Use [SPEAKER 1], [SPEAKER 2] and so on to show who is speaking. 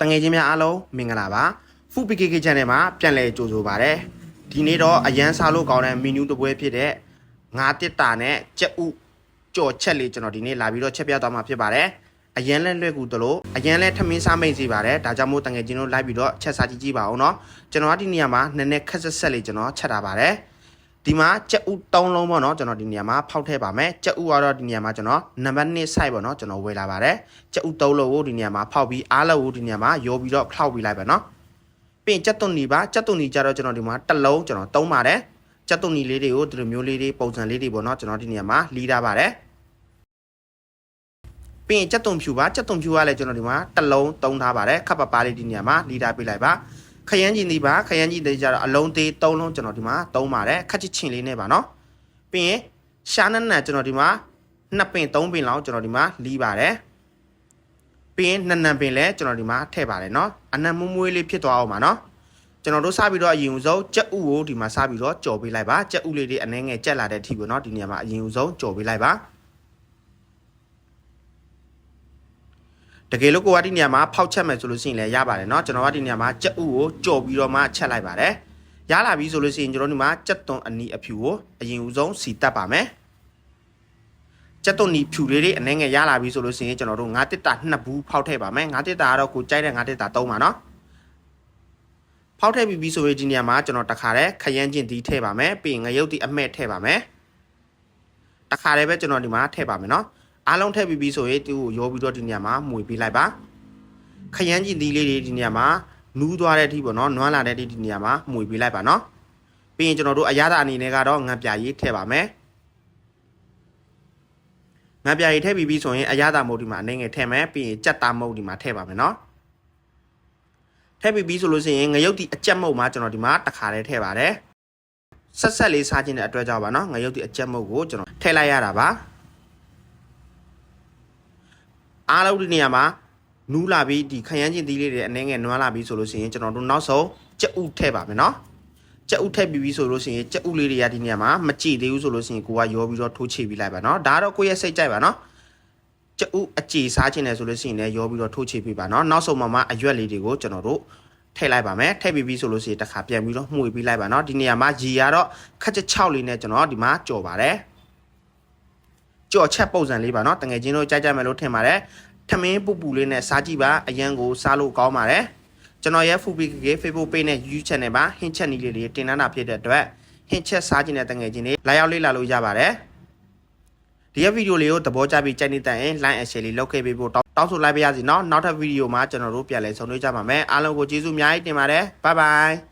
[SPEAKER 1] တငယ်ချင်းများအားလုံးမင်္ဂလာပါဖူပီကေကေ channel မှာပြန်လည်ကြိုဆိုပါရစေဒီနေ့တော့အရန်စားလို့ကောင်းတဲ့မီနူးတစ်ပွဲဖြစ်တဲ့ငါးတစ်တာနဲ့ကြက်ဥကြော်ချက်လေးကျွန်တော်ဒီနေ့လာပြီးတော့ချက်ပြသွားမှာဖြစ်ပါတယ်အရန်လဲလွဲ့ကူတလို့အရန်လဲထမင်းစားမိတ်စီပါတယ်ဒါကြောင့်မို့တငယ်ချင်းတို့လိုက်ပြီးတော့ချက်စားကြည့်ကြည့်ပါအောင်เนาะကျွန်တော်ကဒီနေရာမှာနည်းနည်းခက်ဆက်ဆက်လေးကျွန်တော်ချက်တာပါတယ် ဒီမှာကြက်ဥ၃လုံးပေါ့နော်ကျွန်တော်ဒီနေရာမှာဖောက်ထည့်ပါမယ်ကြက်ဥကတော့ဒီနေရာမှာကျွန်တော်နံပါတ်1 site ပေါ့နော်ကျွန်တော်ဝယ်လာပါတယ်ကြက်ဥ၃လုံးကိုဒီနေရာမှာဖောက်ပြီးအားလုံးကိုဒီနေရာမှာရောပြီးတော့ခောက်ပြီးလိုက်ပါနော်ပြီးရင်ကြက်သွန်နီပါကြက်သွန်နီကြတော့ကျွန်တော်ဒီမှာတစ်လုံးကျွန်တော်သုံးပါတယ်ကြက်သွန်နီလေးတွေကိုဒီလိုမျိုးလေးတွေပုံစံလေးတွေပေါ့နော်ကျွန်တော်ဒီနေရာမှာလီးထားပါတယ်ပြီးရင်ကြက်သွန်ဖြူပါကြက်သွန်ဖြူကလည်းကျွန်တော်ဒီမှာတစ်လုံးသုံးထားပါတယ်ခပ်ပပါလေးဒီနေရာမှာလီးထားပေးလိုက်ပါ ခရမ်းကြီးနေပါခရမ်းကြီးတွေကြတော့အလုံးသေး၃လုံးကျွန်တော်ဒီမှာသုံးပါတယ်ခက်ချစ်ချင်းလေးနဲ့ပါနော်ပြီးရင်ရှားနက်နက်ကျွန်တော်ဒီမှာနှစ်ပင်သုံးပင်လောက်ကျွန်တော်ဒီမှာလီးပါတယ်ပြီးရင်နှစ်နံပင်လည်းကျွန်တော်ဒီမှာထည့်ပါတယ်နော်အနံမွမွေးလေးဖြစ်သွားအောင်ပါနော်ကျွန်တော်တို့စပြီးတော့အရင်ဦးဆုံးကြက်ဥကိုဒီမှာစပြီးတော့ကြော်ပေးလိုက်ပါကြက်ဥလေးတွေအနှဲငယ်ကြက်လာတဲ့အထိပေါ့နော်ဒီနေရာမှာအရင်ဦးဆုံးကြော်ပေးလိုက်ပါ တကယ်လို့ကိုကဒီနေရာမှာဖောက်ချက်မယ်ဆိုလို့ရှိရင်လည်းရပါတယ်เนาะကျွန်တော်ကဒီနေရာမှာကြက်ဥကိုကြော်ပြီးတော့မှချက်လိုက်ပါတယ်ရလာပြီဆိုလို့ရှိရင်ကျွန်တော်ဒီမှာကြက်သွန်အနီအဖြူကိုအရင်ဦးဆုံးစီတက်ပါမယ်ကြက်သွန်နီဖြူလေးတွေအနှဲငယ်ရလာပြီဆိုလို့ရှိရင်ကျွန်တော်တို့ငါးတစ်တာနှစ်ဘူးဖောက်ထည့်ပါမယ်ငါးတစ်တာကတော့ကိုကြိုက်တဲ့ငါးတစ်တာသုံးပါเนาะဖောက်ထည့်ပြီးပြီဆိုရင်ဒီနေရာမှာကျွန်တော်တခါတည်းခရမ်းကျင်တီးထည့်ပါမယ်ပြီးရင်ငရုတ်တီအမှဲ့ထည့်ပါမယ်တခါတည်းပဲကျွန်တော်ဒီမှာထည့်ပါမယ်เนาะ အားလုံးထည့်ပြီးပြီဆိုရင်သူ့ကိုရောပြီးတော့ဒီနေရာမှာမှွေပေးလိုက်ပါခရမ်းကျင်တီးလေးတွေဒီနေရာမှာနူးသွားတဲ့အထိပေါ့နော်နွမ်းလာတဲ့အထိဒီနေရာမှာမှွေပေးလိုက်ပါနော်ပြီးရင်ကျွန်တော်တို့အရသာအနေနဲ့ကတော့ငံပြာရေးထည့်ပါမယ်ငံပြာရေးထည့်ပြီးပြီဆိုရင်အရသာမုတ်ဒီမှာအနေငယ်ထည့်မယ်ပြီးရင်ကြက်သားမုတ်ဒီမှာထည့်ပါမယ်နော်ထည့်ပြီးပြီဆိုလို့ရှိရင်ငရုတ်ဒီအကြက်မုတ်မှာကျွန်တော်ဒီမှာတစ်ခါတည်းထည့်ပါတယ်ဆက်ဆက်လေးစားခြင်းတဲ့အတွက်ကြောင့်ပါနော်ငရုတ်ဒီအကြက်မုတ်ကိုကျွန်တော်ထည့်လိုက်ရတာပါ အားလုံးဒီနေရာမှာနူးလာပြီးဒီခရမ်းချင်းသီးလေးတွေအနေငယ်နွမ်းလာပြီးဆိုလို့ရှိရင်ကျွန်တော်တို့နောက်ဆုံးကြက်ဥထည့်ပါမယ်နော်ကြက်ဥထည့်ပြီးပြီဆိုလို့ရှိရင်ကြက်ဥလေးတွေကဒီနေရာမှာမကြည့်သေးဘူးဆိုလို့ရှိရင်ကိုကရောပြီးတော့ထိုးချပြီးလိုက်ပါနော်ဒါကတော့ကိုယ့်ရဲ့စိတ်ကြိုက်ပါနော်ကြက်ဥအကြေစားခြင်းတယ်ဆိုလို့ရှိရင်လည်းရောပြီးတော့ထိုးချပေးပါနော်နောက်ဆုံးမှမှအရွက်လေးတွေကိုကျွန်တော်တို့ထည့်လိုက်ပါမယ်ထည့်ပြီးပြီဆိုလို့ရှိရင်တစ်ခါပြန်ပြီးတော့မှုေပေးလိုက်ပါနော်ဒီနေရာမှာရီကတော့ခက်ချက်6လေးနဲ့ကျွန်တော်ဒီမှာကြော်ပါတယ် ကြော်ချက်ပုံစံလေးပါနော်တငယ်ချင်းတို့ကြိုက်ကြမယ်လို့ထင်ပါတယ်ထမင်းပူပူလေးနဲ့စားကြည့်ပါအရန်ကိုစားလို့ကောင်းပါတယ်ကျွန်တော်ရဲ့ FUBK Facebook page နဲ့ YouTube channel မှာဟင်းချက်နီးလေးတွေတင်ထားတာဖြစ်တဲ့အတွက်ဟင်းချက်စားခြင်းတဲ့တငယ်ချင်းတွေလာရောက်လေ့လာလို့ရပါတယ်ဒီရဲ့ဗီဒီယိုလေးကိုသဘောကျပြီးကြိုက်နေတဲ့ရင် like and share လေးလုပ်ခဲ့ပေးဖို့တောင်းဆိုလိုက်ပါရစီနော်နောက်ထပ်ဗီဒီယိုမှာကျွန်တော်တို့ပြန်လည်ဆုံတွေ့ကြပါမယ်အားလုံးကိုကျေးဇူးအများကြီးတင်ပါတယ် bye bye